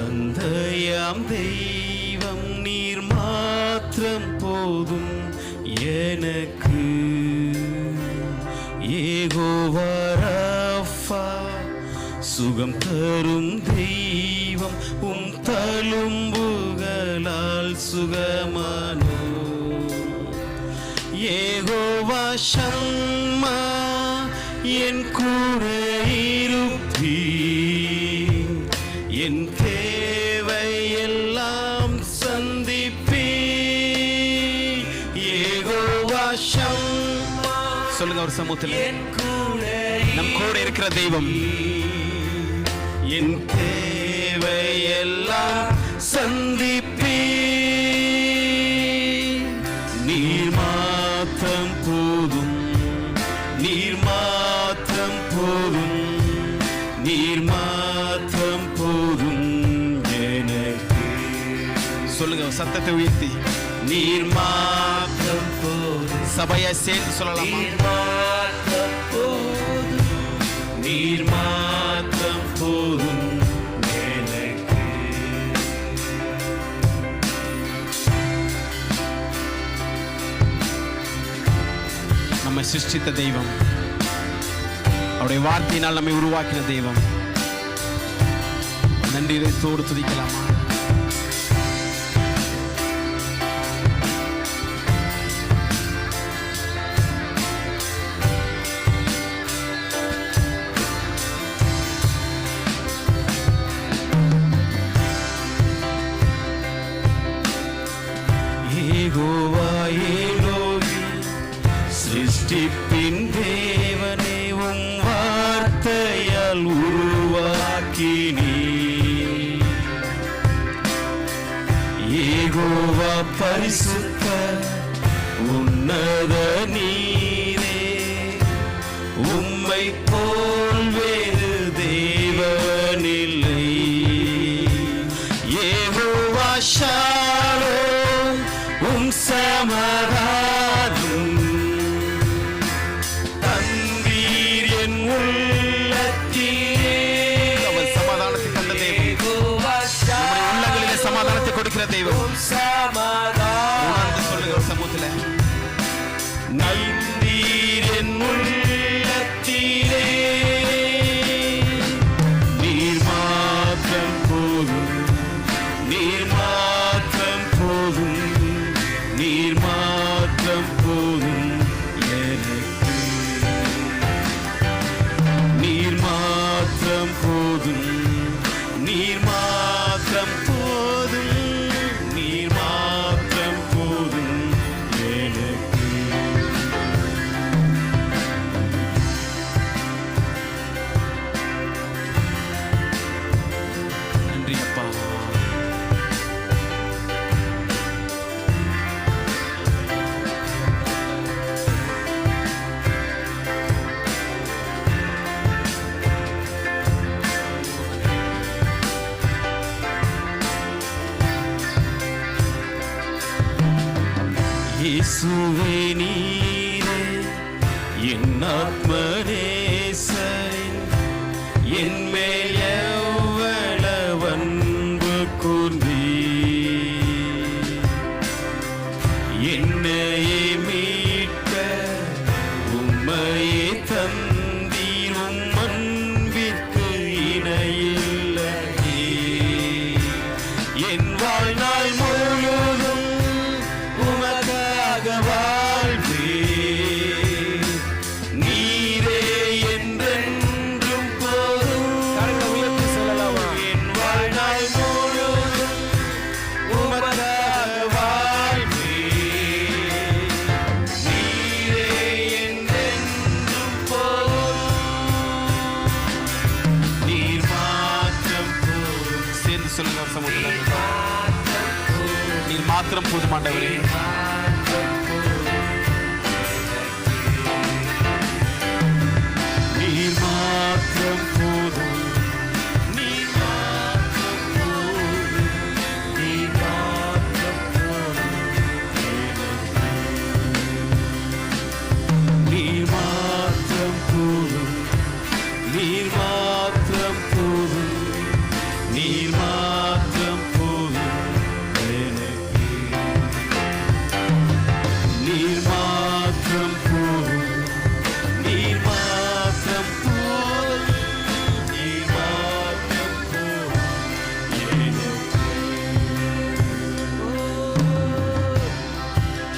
தந்தையாம் தெய்வம் நீர் மாத்திரம் போதும் எனக்கு. ஏகோவரஃபா சுகம் தரும் தெய்வம் உம் தழும்புகளால் சுகமானோ. ஏகோவா சம்மா என் கூட இருப்பீ சம்மா சொல்லுங்க ஒரு சமூகத்தில். நம் கூட இருக்கிற தெய்வம். என் தேவையெல்லாம் சந்திப்பீ. நீர் மாத்திரம் போதும் நீர் மாத்திரம் போதும் நீர் மாத்திரம் போதும் எனக்கு. சொல்லுங்க சத்தத்தை உயர்த்தி. நீர் போதும் சபையை சேர்த்து சொல்லலாம் நீர் மாத்திரம் போதும் நீர் மாத்திரம் போதும் எனக்கு நம்மை சிருஷ்டித்த தெய்வம் அவருடைய வார்த்தையினால் நம்மை உருவாக்கின தெய்வம் நன்றி இதயத்தோடு துதிக்கலாமா ஏகோவா பரிசுத்த உன்னத நீ that they've இயேசுவே நீரே என் ஆத்மநேசரின் என் மாத்திரம் போதுமாண்டவரே.